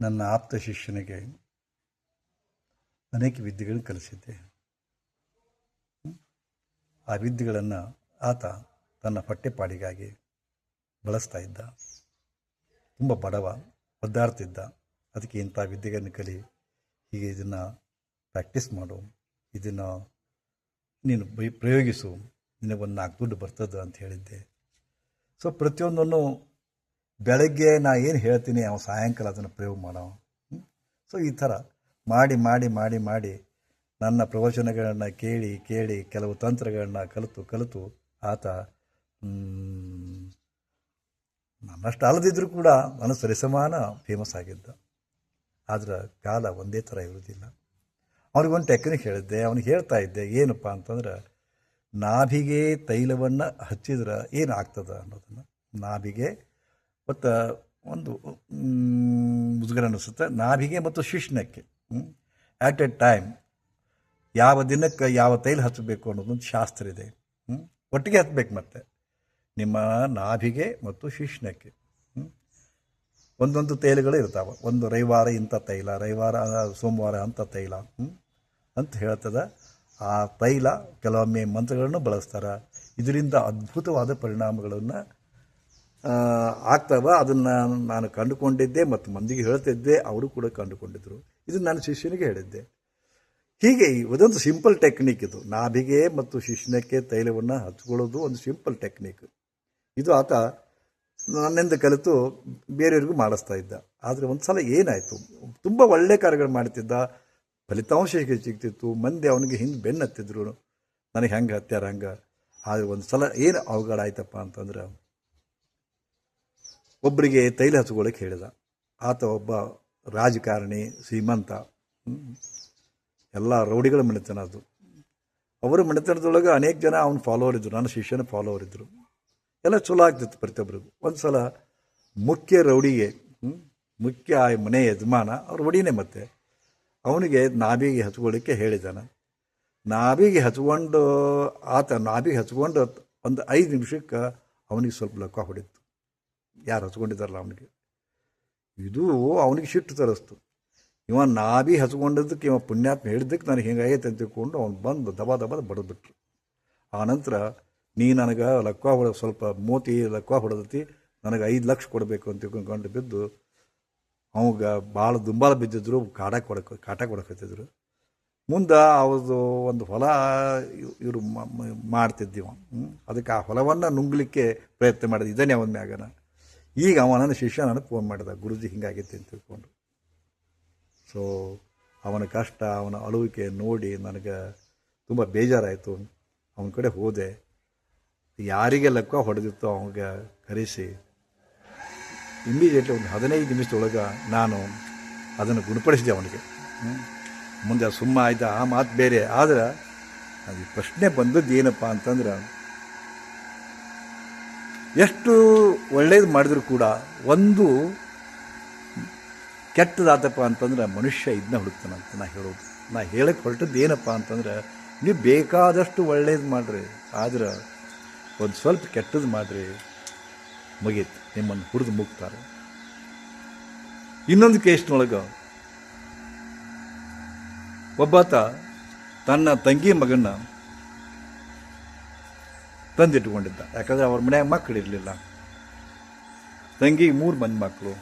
ನನ್ನ ಆಪ್ತ ಶಿಷ್ಯನಿಗೆ ಅನೇಕ ವಿದ್ಯೆಗಳನ್ನು ಕಲಿಸಿದ್ದೆ. ಆ ವಿದ್ಯೆಗಳನ್ನು ಆತ ತನ್ನ ಪಠ್ಯಪಾಡಿಗಾಗಿ ಬಳಸ್ತಾ ಇದ್ದ. ತುಂಬ ಬಡವ ಒದ್ದಾಡ್ತಿದ್ದ ಅದಕ್ಕೆ ಇಂಥ ವಿದ್ಯೆಗಳನ್ನು ಕಲಿ, ಹೀಗೆ ಇದನ್ನು ಪ್ರಾಕ್ಟೀಸ್ ಮಾಡು, ಇದನ್ನು ನೀನು ಪ್ರಯೋಗಿಸು, ನಿನಗೊಂದು ನಾಲ್ಕು ದುಡ್ಡು ಬರ್ತದೆ ಅಂತ ಹೇಳಿದ್ದೆ. ಸೊ ಪ್ರತಿಯೊಂದನ್ನು ಬೆಳಗ್ಗೆ ನಾ ಏನು ಹೇಳ್ತೀನಿ ಅವನು ಸಾಯಂಕಾಲ ಅದನ್ನು ಪ್ರಯೋಗ ಮಾಡೋ ಸೊ ಈ ಥರ ಮಾಡಿ ಮಾಡಿ ಮಾಡಿ ಮಾಡಿ ನನ್ನ ಪ್ರವಚನಗಳನ್ನು ಕೇಳಿ ಕೇಳಿ ಕೆಲವು ತಂತ್ರಗಳನ್ನ ಕಲಿತು ಕಲಿತು ಆತ ನನ್ನಷ್ಟು ಅಲ್ಲದಿದ್ದರೂ ಕೂಡ ನನ್ನ ಸರಿಸಮಾನ ಫೇಮಸ್ ಆಗಿದ್ದ. ಆದರೆ ಕಾಲ ಒಂದೇ ಥರ ಇರುವುದಿಲ್ಲ ಅವನಿಗೊಂದು ಟೆಕ್ನಿಕ್ ಹೇಳಿದ್ದೆ, ಅವನಿಗೆ ಹೇಳ್ತಾ ಇದ್ದೆ, ಏನಪ್ಪ ಅಂತಂದ್ರೆ ನಾಭಿಗೆ ತೈಲವನ್ನು ಹಚ್ಚಿದ್ರೆ ಏನಾಗ್ತದೆ ಅನ್ನೋದನ್ನು. ನಾಭಿಗೆ ಮತ್ತು ಒಂದು ಮುಜುಗರ ಅನ್ನಿಸುತ್ತೆ ನಾಭಿಗೆ ಮತ್ತು ಶಿಷ್ಣಕ್ಕೆ ಆ್ಯಟ್ ಎ ಟೈಮ್ ಯಾವ ದಿನಕ್ಕೆ ಯಾವ ತೈಲ ಹಚ್ಚಬೇಕು ಅನ್ನೋದೊಂದು ಶಾಸ್ತ್ರ ಇದೆ? ಒಟ್ಟಿಗೆ ಹಚ್ಚಬೇಕು ಮತ್ತೆ ನಿಮ್ಮ ನಾಭಿಗೆ ಮತ್ತು ಶಿಷ್ಣಕ್ಕೆ? ಒಂದೊಂದು ತೈಲಗಳು ಇರ್ತಾವೆ ಒಂದು ರವಿವಾರ ಇಂಥ ತೈಲ, ರವಿವಾರ ಸೋಮವಾರ ಅಂಥ ತೈಲ? ಅಂತ ಹೇಳ್ತದೆ ಆ ತೈಲ ಕೆಲವೊಮ್ಮೆ ಮಂತ್ರಗಳನ್ನು ಬಳಸ್ತಾರೆ ಇದರಿಂದ ಅದ್ಭುತವಾದ ಪರಿಣಾಮಗಳನ್ನು ಆಗ್ತವೆ? ಅದನ್ನು ನಾನು ಕಂಡುಕೊಂಡಿದ್ದೆ ಮತ್ತು ಮಂದಿಗೆ ಹೇಳ್ತಿದ್ದೆ. ಅವರು ಕೂಡ ಕಂಡುಕೊಂಡಿದ್ದರು ಇದು ನಾನು ಶಿಷ್ಯನಿಗೆ ಹೇಳಿದ್ದೆ. ಹೀಗೆ ಇದೊಂದು ಸಿಂಪಲ್ ಟೆಕ್ನಿಕ್ ಇದು. ನಾಭಿಗೆ ಮತ್ತು ಶಿಷ್ಯನಕ್ಕೆ ತೈಲವನ್ನು ಹಚ್ಕೊಳ್ಳೋದು ಒಂದು ಸಿಂಪಲ್ ಟೆಕ್ನಿಕ್ ಇದು ಆತ ನನ್ನಿಂದ ಕಲಿತು ಬೇರೆಯವ್ರಿಗೂ ಮಾಡಿಸ್ತಾ ಇದ್ದ. ಆದರೆ ಒಂದು ಸಲ ಏನಾಯಿತು? ತುಂಬ ಒಳ್ಳೆ ಕಾರ್ಯಗಳು ಮಾಡ್ತಿದ್ದ. ಫಲಿತಾಂಶ ಹೇಗೆ ಸಿಗ್ತಿತ್ತು. ಮಂದಿ ಅವನಿಗೆ ಹಿಂದೆ ಬೆನ್ನತ್ತಿದ್ರು. ನನಗೆ ಹೆಂಗೆ ಹತ್ಯಾರ ಹಂಗೆ? ಆದರೆ ಒಂದು ಸಲ ಏನು ಅವಘಡ ಆಯ್ತಪ್ಪ ಅಂತಂದ್ರೆ ಒಬ್ಬರಿಗೆ ತೈಲ ಹಚ್ಕೊಳ್ಳೋಕೆ ಹೇಳಿದ. ಆತ ಒಬ್ಬ ರಾಜಕಾರಣಿ, ಶ್ರೀಮಂತ ಎಲ್ಲ ರೌಡಿಗಳ ಮನೆತನ ಅದು. ಅವರು ಮನೆತನದೊಳಗೆ ಅನೇಕ ಜನ ಅವನ ಫಾಲೋವರ್ ಇದ್ದರು ನನ್ನ ಶಿಷ್ಯನ ಫಾಲೋವರ್ ಇದ್ದರು ಎಲ್ಲ ಚಲೋ ಆಗ್ತಿತ್ತು ಪ್ರತಿಯೊಬ್ಬರಿಗೂ. ಒಂದು ಸಲ ಮುಖ್ಯ ರೌಡಿಗೆ ಮುಖ್ಯ ಆ ಮನೆ ಯಜಮಾನ, ಅವ್ರ ರೌಡಿನೇ ಮತ್ತೆ ಅವನಿಗೆ ನಾಭಿಗೆ ಹಚ್ಕೊಳ್ಳಿಕ್ಕೆ ಹೇಳಿದ್ದಾನೆ ನಾಭಿಗೆ ಹಚ್ಕೊಂಡು, ಆತ ನಾಭಿಗೆ ಹಚ್ಕೊಂಡು ಒಂದು ಐದು ನಿಮಿಷಕ್ಕೆ ಅವನಿಗೆ ಸ್ವಲ್ಪ ಲಕ್ಕ ಹೊಡಿತು ಯಾರು ಹಚ್ಕೊಂಡಿದ್ದಾರಲ್ಲ ಅವನಿಗೆ? ಇದು ಅವನಿಗೆ ಸಿಟ್ಟು ತರಿಸ್ತು. ಇವ ನಾಭಿ ಹಚ್ಕೊಂಡಿದ್ದಕ್ಕೆ, ಇವ ಪುಣ್ಯಾತ್ಮ ಹೇಳಿದ್ದಕ್ಕೆ ನನಗೆ ಹಿಂಗಾಗೈತೆ ಅಂತ ತಿಳ್ಕೊಂಡು ಅವ್ನು ಬಂದು ದಬ ದಬ ಬಡದ್ಬಿಟ್ರು ಆ ನಂತರ, ನೀ ನನಗೆ ಲಕ್ಕ ಹೊಡ, ಸ್ವಲ್ಪ ಮೋತಿ ಲಕ್ಕ ಹೊಡೆದತಿ, ನನಗೆ ಐದು ಲಕ್ಷ ಕೊಡಬೇಕು ಅಂತ ತಿಳ್ಕೊಂಡು ಬಿದ್ದು, ಅವಾಗ ಭಾಳ ದುಂಬಾಲ ಬಿದ್ದಿದ್ರು, ಕಾಟ ಕೊಡಕ್ಕೆ ಕಾಟ ಕೊಡಕತ್ತಿದ್ರು. ಮುಂದೆ ಅವ್ರದ್ದು ಒಂದು ಹೊಲ ಇವರು ಮಾಡ್ತಿದ್ದೀವ. ಅದಕ್ಕೆ ಆ ಹೊಲವನ್ನು ನುಂಗ್ಲಿಕ್ಕೆ ಪ್ರಯತ್ನ ಮಾಡಿದ. ಇದನ್ನೇ ಅವನ ಮ್ಯಾಗನ. ಈಗ ಅವ ನನ್ನ ಶಿಷ್ಯ ನನಗೆ ಫೋನ್ ಮಾಡಿದ. ಗುರುಜಿ ಹಿಂಗಾಗಿತ್ತು ಅಂತ ತಿಳ್ಕೊಂಡು. ಸೊ ಅವನ ಕಷ್ಟ, ಅವನ ಅಳುವಿಕೆ ನೋಡಿ ನನಗೆ ತುಂಬ ಬೇಜಾರಾಯಿತು. ಅವನ ಕಡೆ ಹೋದೆ. ಯಾರಿಗೆ ಲೆಕ್ಕ ಹೊಡೆದಿತ್ತು ಅವನಿಗೆ ಕರೆಸಿ. ಇಮ್ಮಿಡಿಯೇಟ್ಲಿ ಒಂದು ಹದಿನೈದು ನಿಮಿಷದೊಳಗೆ ನಾನು ಅದನ್ನು ಗುಣಪಡಿಸಿದೆ ಅವನಿಗೆ. ಮುಂದೆ ಸುಮ್ಮ ಆಯ್ತಾ? ಆ ಮಾತು ಬೇರೆ. ಆದರೆ, ಅದು ಪ್ರಶ್ನೆ ಬಂದದ್ದು ಏನಪ್ಪ ಅಂತಂದ್ರೆ ಎಷ್ಟು ಒಳ್ಳೆಯದು ಮಾಡಿದ್ರು ಕೂಡ ಒಂದು ಕೆಟ್ಟದಾತಪ್ಪ ಅಂತಂದ್ರೆ ಮನುಷ್ಯ ಇದನ್ನ ಹುಡುಕ್ತಾನಂತ ನಾ ಹೇಳೋದು. ನಾ ಹೇಳಕ್ಕೆ ಹೊರಟದ್ದು ಏನಪ್ಪ ಅಂತಂದ್ರೆ ನೀವು ಬೇಕಾದಷ್ಟು ಒಳ್ಳೇದು ಮಾಡಿರಿ, ಆದ್ರೆ ಒಂದು ಸ್ವಲ್ಪ ಕೆಟ್ಟದ್ದು ಮಾಡಿರಿ ಮುಗೀತು ನಿಮ್ಮನ್ನು ಹುರಿದು ಮುಗ್ತಾರೆ. ಇನ್ನೊಂದು ಕೇಸ್ನೊಳಗೆ ಒಬ್ಬಾತ ತನ್ನ ತಂಗಿ ಮಗನ್ನ ತಂದಿಟ್ಕೊಂಡಿದ್ದ ಯಾಕಂದರೆ ಅವ್ರ ಮನ್ಯಾಗ ಮಕ್ಕಳಿರಲಿಲ್ಲ ತಂಗಿಗೆ ಮೂರು ಮಂದಿ ಮಕ್ಕಳು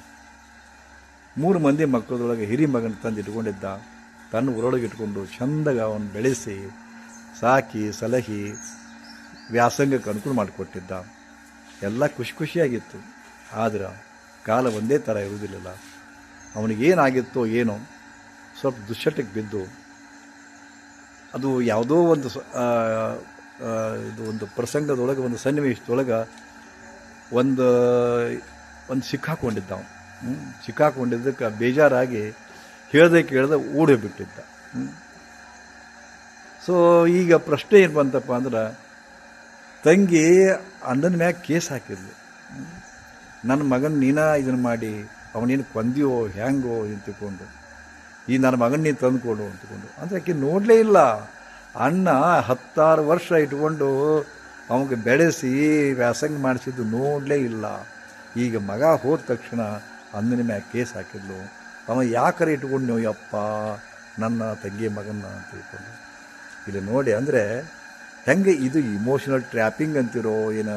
ಮೂರು ಮಂದಿ ಮಕ್ಕಳದೊಳಗೆ ಹಿರಿ ಮಗನ ತಂದು ಇಟ್ಕೊಂಡಿದ್ದ ತನ್ನ ಊರೊಳಗೆ ಇಟ್ಕೊಂಡು ಚಂದಾಗ ಅವನು ಬೆಳೆಸಿ, ಸಾಕಿ, ಸಲಹಿ, ವ್ಯಾಸಂಗಕ್ಕೆ ಅನುಕೂಲ ಮಾಡಿಕೊಟ್ಟಿದ್ದ. ಎಲ್ಲ ಖುಷಿ ಖುಷಿಯಾಗಿತ್ತು. ಆದ್ರೆ ಕಾಲ ಒಂದೇ ಥರ ಇರುವುದಿಲ್ಲ ಅವನಿಗೇನಾಗಿತ್ತೋ ಏನೋ ಸ್ವಲ್ಪ ದುಶ್ಚಟಕ್ಕೆ ಬಿದ್ದು, ಅದು ಯಾವುದೋ ಒಂದು ಇದು ಒಂದು ಪ್ರಸಂಗದೊಳಗೆ, ಒಂದು ಸನ್ನಿವೇಶದೊಳಗೆ ಒಂದು ಒಂದು ಸಿಕ್ಕಾಕೊಂಡಿದ್ದ ಅವನು. ಸಿಕ್ಕಾಕೊಂಡಿದ್ದಕ್ಕೆ ಬೇಜಾರಾಗಿ ಹೇಳ್ದೆ ಕೇಳ್ದೆ ಓಡಿಬಿಟ್ಟಿದ್ದ ಸೊ ಈಗ ಪ್ರಶ್ನೆ ಏನು ಬಂತಪ್ಪ ಅಂದ್ರೆ, ತಂಗಿ ಅಣ್ಣನ ಮ್ಯಾಗ ಕೇಸ್ ಹಾಕಿದ್ಲು. ನನ್ನ ಮಗನ ನೀನ ಇದನ್ನು ಮಾಡಿ, ಅವನೇನು ಕೊಂದಿಯೋ, ಹ್ಯಾಂಗೋ ಅಂತ ತಿಳ್ಕೊಂಡು ಈ ನನ್ನ ಮಗನ ನೀನು ತಂದುಕೊಡು ಅಂತಕೊಂಡು. ಅಂದರೆ ಆಕೆ ನೋಡಲೇ ಇಲ್ಲ. ಅಣ್ಣ ಹತ್ತಾರು ವರ್ಷ ಇಟ್ಕೊಂಡು ಅವನಿಗೆ ಬೆಳೆಸಿ ವ್ಯಾಸಂಗ ಮಾಡಿಸಿದ್ದು ನೋಡಲೇ ಇಲ್ಲ. ಈಗ ಮಗ ಹೋದ ತಕ್ಷಣ ಅಂದಿನ ಮ್ಯಾಗ ಕೇಸ್ ಹಾಕಿದ್ಲು. ಅವ ಯಾಕರೆ ಇಟ್ಕೊಂಡು ನೀವು ಯಪ್ಪ, ನನ್ನ ತಂಗಿ ಮಗನ ಅಂತ ತಿಳ್ಕೊಂಡು ಇಲ್ಲಿ ನೋಡಿ ಅಂದರೆ ಹೆಂಗೆ ಇದು ಇಮೋಷನಲ್ ಟ್ರ್ಯಾಪಿಂಗ್ ಅಂತಿರೋ, ಏನು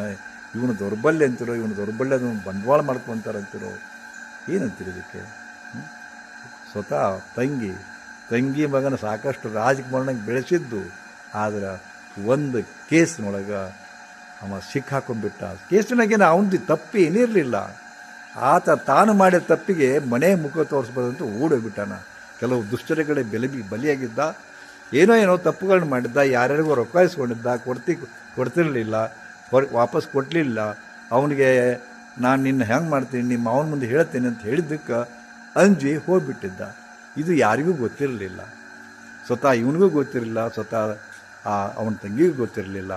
ಇವನು ದೌರ್ಬಲ್ಯ ಅಂತಿರೋ, ಇವನು ದೌರ್ಬಲ್ಯ ಬಂಡವಾಳ ಮಾಡ್ಕೊತಾರಂತಿರೋ, ಏನಂತೀರಿ ಇದಕ್ಕೆ? ಸ್ವತಃ ತಂಗಿ ತಂಗಿ ಮಗನ ಸಾಕಷ್ಟು ರಾಜಕುಮಾರನಾಗಿ ಬೆಳೆಸಿದ್ದು, ಆದ್ರೆ ಒಂದು ಕೇಸ್ನೊಳಗೆ ಅವ ಸಿಕ್ಕಾಕೊಂಡ್ಬಿಟ್ಟ ಕೇಸಿನಾಗೇನು ಅವನದು ತಪ್ಪು ಏನಿರಲಿಲ್ಲ. ಆತ ತಾನು ಮಾಡಿದ ತಪ್ಪಿಗೆ ಮನೆ ಮುಖ ತೋರಿಸ್ಬಾರ್ದಂತ ಓಡೋಗ್ಬಿಟ್ಟಾನ. ಕೆಲವು ದುಷ್ಟರಿಗೆ ಬೆಲೆ ಬಲಿಯಾಗಿದ್ದ. ಏನೋ ಏನೋ ತಪ್ಪುಗಳನ್ನ ಮಾಡಿದ್ದ. ಯಾರ್ಯಾರಿಗೂ ರೊಕ್ಕ ಇಸ್ಕೊಂಡಿದ್ದ. ಕೊಡ್ತಿ, ಕೊಡ್ತಿರಲಿಲ್ಲ. ವಾಪಸ್ ಕೊಡಲಿಲ್ಲ ಅವನಿಗೆ ನಾನು ನಿನ್ನ ಹೆಂಗೆ ಮಾಡ್ತೀನಿ, ನಿಮ್ಮ ಅವನ ಮುಂದೆ ಹೇಳ್ತೇನೆ ಅಂತ ಹೇಳಿದ್ದಕ್ಕೆ ಅಂಜಿ ಹೋಗ್ಬಿಟ್ಟಿದ್ದ. ಇದು ಯಾರಿಗೂ ಗೊತ್ತಿರಲಿಲ್ಲ. ಸ್ವತಃ ಇವನಿಗೂ ಗೊತ್ತಿರಲಿಲ್ಲ, ಸ್ವತಃ ಆ ಅವನ ತಂಗಿಗೂ ಗೊತ್ತಿರಲಿಲ್ಲ.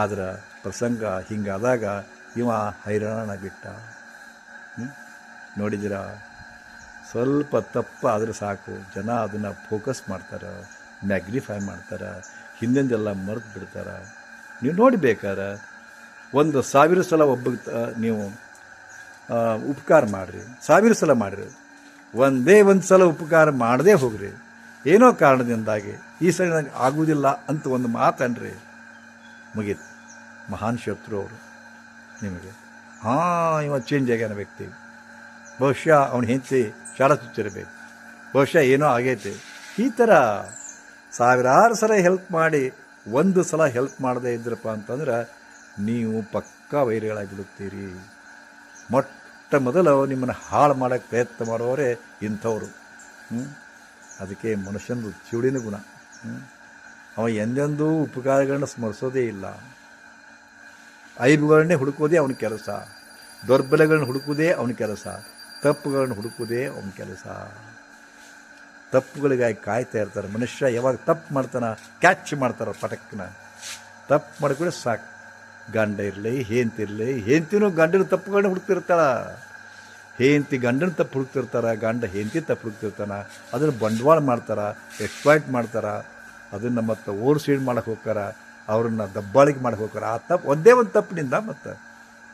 ಆದ್ರೆ ಪ್ರಸಂಗ ಹಿಂಗಾದಾಗ ಇವ ಹೈರಾಣ ಬಿಟ್ಟ ನೋಡಿದಿರ ಸ್ವಲ್ಪ ತಪ್ಪು ಆದ್ರೆ ಸಾಕು. ಜನ ಅದನ್ನು ಫೋಕಸ್ ಮಾಡ್ತಾರೆ ಮ್ಯಾಗ್ನಿಫೈ ಮಾಡ್ತಾರೆ, ಹಿಂದಿಂದೆಲ್ಲ ಮರೆತು ಬಿಡ್ತಾರೆ. ನೀವು ನೋಡಿಬೇಕಾದ್ರೆ ಒಂದು ಸಾವಿರ ಸಲ ಒಬ್ಬ ನೀವು ಉಪಕಾರ ಮಾಡಿರಿ. ಸಾವಿರ ಸಲ ಮಾಡಿರಿ. ಒಂದೇ ಒಂದು ಸಲ ಉಪಕಾರ ಮಾಡದೇ ಹೋಗ್ರಿ. ಏನೋ ಕಾರಣದಿಂದಾಗಿ ಈ ಸಲ ನನಗೆ ಆಗುವುದಿಲ್ಲ ಅಂತ ಒಂದು ಮಾತನ್ರಿ. ಮುಗೀತು. ಮಹಾನ್ ಶತ್ರು ಅವರು ನಿಮಗೆ. ಹಾಂ, ಇವ ಚೇಂಜ್ ಆಗ್ಯಾನ ವ್ಯಕ್ತಿ. ಬಹುಶಃ ಅವನು ಹೆಂಚಿ ಶಾಲಾ ಸುತ್ತಿರಬೇಕು. ಬಹುಶಃ ಏನೋ ಆಗೈತೆ. ಈ ಥರ ಸಾವಿರಾರು ಸಲ ಹೆಲ್ಪ್ ಮಾಡಿ ಒಂದು ಸಲ ಹೆಲ್ಪ್ ಮಾಡದೇ ಇದ್ರಪ್ಪ ಅಂತಂದ್ರೆ ನೀವು ಪಕ್ಕಾ ವೈರಿಗಳಾಗಿಬಿಡುತ್ತೀರಿ ಮೊಟ್ಟ ಮೊದಲು ನಿಮ್ಮನ್ನು ಹಾಳು ಮಾಡೋಕ್ಕೆ ಪ್ರಯತ್ನ ಮಾಡೋರೇ ಇಂಥವರು. ಅದಕ್ಕೆ ಮನುಷ್ಯನದು ಚೂಡಿನ ಗುಣ. ಅವ ಎಂದೆಂದೂ ಉಪಕಾರಗಳನ್ನ ಸ್ಮರಿಸೋದೇ ಇಲ್ಲ. ಐಬುಗಳನ್ನೇ ಹುಡುಕೋದೇ ಅವನ ಕೆಲಸ. ದೌರ್ಬಲ್ಯಗಳನ್ನ ಹುಡುಕೋದೇ ಅವನ ಕೆಲಸ. ತಪ್ಪುಗಳನ್ನು ಹುಡುಕೋದೇ ಅವನ ಕೆಲಸ. ತಪ್ಪುಗಳಿಗಾಗಿ ಕಾಯ್ತಾ ಇರ್ತಾರೆ. ಮನುಷ್ಯ ಯಾವಾಗ ತಪ್ಪು ಮಾಡ್ತಾನ, ಕ್ಯಾಚ್ ಮಾಡ್ತಾರ ಪಟಕ್ನ. ತಪ್ಪು ಮಾಡಿಕೊಂಡ್ರೆ ಸಾಕು. ಗಂಡ ಇರಲಿ ಹೇಂತಿ ಇರಲಿ ಹೇಂತಿನೂ ಗಂಡನ ತಪ್ಪುಗಳನ್ನ ಹುಡುಕ್ತಿರ್ತಾಳ. ಹೇಂತಿ ಗಂಡನ ತಪ್ಪು ಹುಡುಕ್ತಿರ್ತಾರ, ಗಂಡ ಹೇಂತಿ ತಪ್ಪು ಹುಡುಕ್ತಿರ್ತಾನ, ಅದನ್ನು ಬಂಡವಾಳ ಮಾಡ್ತಾರ ಎಕ್ಸ್ಪ್ಲಾಯ್ಟ್ ಮಾಡ್ತಾರ, ಅದನ್ನು ಮತ್ತೆ ಓವರ್ ಸೀಡ್ ಮಾಡಕ್ಕೆ ಹೋಗ್ತಾರ, ಅವ್ರನ್ನ ದಬ್ಬಾಳಿಕೆ ಮಾಡಕ್ಕೆ ಹೋಗ್ತಾರ. ಆ ತಪ್ಪು ಒಂದೇ ಒಂದು ತಪ್ಪಿನಿಂದ ಮತ್ತೆ,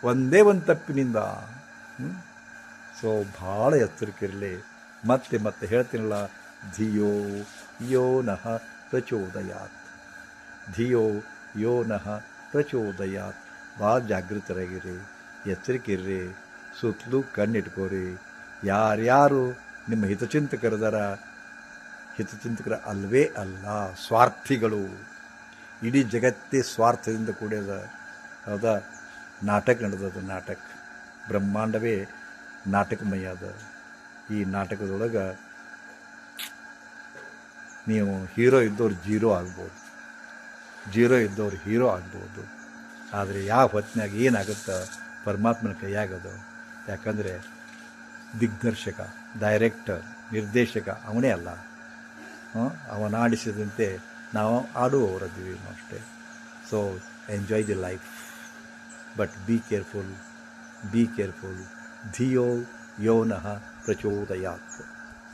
ಒಂದೇ ಒಂದು ತಪ್ಪಿನಿಂದ? ಸೊ ಭಾಳ ಎಚ್ಚರಿಕೆ ಇರಲಿ. ಮತ್ತೆ ಮತ್ತೆ ಹೇಳ್ತೀನಲ್ಲ, ಧಿಯೋ ಯೋ ನಃ ಪ್ರಚೋದಯಾತ್. ಧಿಯೋ ಯೋ ನಃ ಪ್ರಚೋದಯಾತ್ ಭಾಳ ಜಾಗೃತರಾಗಿರಿ ಎಚ್ಚರಿಕೆ ಇರ್ರಿ ಸುತ್ತಲೂ ಕಣ್ಣಿಟ್ಕೋರಿ. ಯಾರ್ಯಾರು ನಿಮ್ಮ ಹಿತಚಿಂತಕರದಾರ, ಹಿತಚಿಂತಕರ ಅಲ್ವೇ ಅಲ್ಲ, ಸ್ವಾರ್ಥಿಗಳು. ಇಡೀ ಜಗತ್ತೇ ಸ್ವಾರ್ಥದಿಂದ ಕೂಡಿದ, ಹೌದಾ? ನಾಟಕ ನಡೆದದ ನಾಟಕ. ಬ್ರಹ್ಮಾಂಡವೇ ನಾಟಕಮಯ ಅದ ಈ ನಾಟಕದೊಳಗೆ ನೀವು ಹೀರೋ ಇದ್ದವ್ರು ಜೀರೋ ಆಗ್ಬೋದು. ಜೀರೋ ಇದ್ದವ್ರು ಹೀರೋ ಆಗ್ಬೋದು. ಆದರೆ ಯಾವ ಹೊತ್ತಿನಾಗ ಏನಾಗುತ್ತೆ ಪರಮಾತ್ಮನ ಕೈಯಾಗದು. ಯಾಕಂದರೆ ದಿಗ್ದರ್ಶಕ, ಡೈರೆಕ್ಟರ್, ನಿರ್ದೇಶಕ ಅವನೇ ಅಲ್ಲ? ಅವನಾಡಿಸಿದಂತೆ ನಾವು ಆಡುವವರದ್ದೀವಿ ಅಷ್ಟೇ. So enjoy the life but be careful be careful ಧಿಯೋ ಯೋನಃ ಪ್ರಚೋದಯಾತ್.